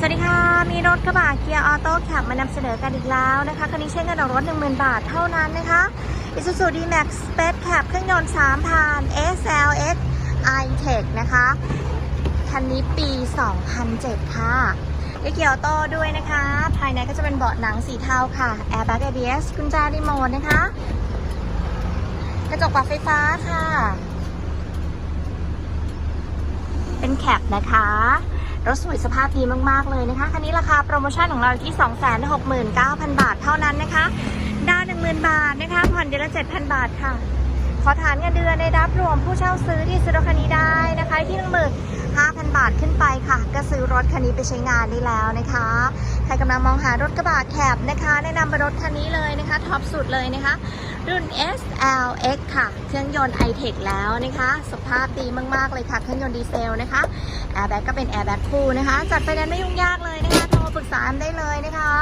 สวัสดีค่ะ มีรถกระบะเกียร์ออโต้แคปมานำเสนอกันอีกแล้วนะคะ คันนี้ใช้เงินออกรถ 10,000 บาทเท่านั้นนะคะ Isuzu D-Max Space Cap เครื่องยนต์3พัน SLX i-Tech นะคะ คันนี้ปี 2007 ค่ะได้เกียร์ออโต้ด้วยนะคะ ภายในก็จะเป็นเบาะหนังสีเทาค่ะ Airbag ABS กุญแจรีโมทนะคะ กระจกปรับไฟฟ้าค่ะ เป็นแคปนะคะ รถสวยสภาพดีมาก ๆ เลยนะคะ คันนี้ราคาโปรโมชั่นของเราที่ 269,000 บาทเท่านั้นนะคะ ดาว10,000บาทนะคะผ่อนเดือนละ7,000 บาทค่ะ ขอฐานเงินเดือนในรับรวมผู้เช่าซื้อที่ซื้อรถคันนี้ได้นะคะที่าทขึ้นไปค่ะ ก็ซื้อรถคันนี้ไปใช้งานได้แล้วนะคะ ใครกำลังมองหารถกระบะแคบนะคะ แนะนำเป็นรถคันนี้เลยนะคะ ท็อปสุดเลยนะคะ รุ่น SLX ค่ะ เครื่องยนต์ i-Tech แล้วนะคะ สภาพดีมาก ๆ เลยค่ะ เครื่องยนต์ดีเซลนะคะแอร์แบ็กก็เป็นแอร์แบ็กคู่นะคะ จัดไปนั้นไม่ยุ่งยากเลยนะคะ โทรปรึกษาได้เลยนะคะ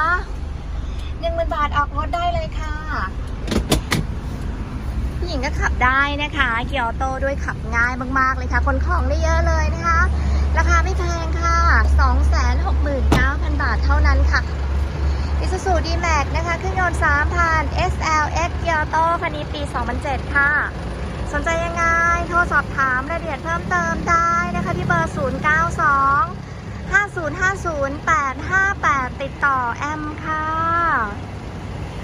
หนึ่งหมื่นบาทออกรถได้เลยค่ะผู้หญิงก็ขับได้นะคะ เกียร์ออโต้ด้วยขับง่ายมาก ๆ เลยค่ะ คนของได้เยอะเลยนะคะ ราคาไม่แพงค่ะ 269,000 บาทเท่านั้นค่ะ Isuzu D-Max นะคะเครื่องยนต์3,000 SLX เกียร์โตคันนี้ปี 2007 ค่ะ สนใจยังไง โทรสอบถามรายละเอียดเพิ่มเติมได้นะคะ ที่เบอร์ 092 5050 858 ติดต่อแอมค่ะ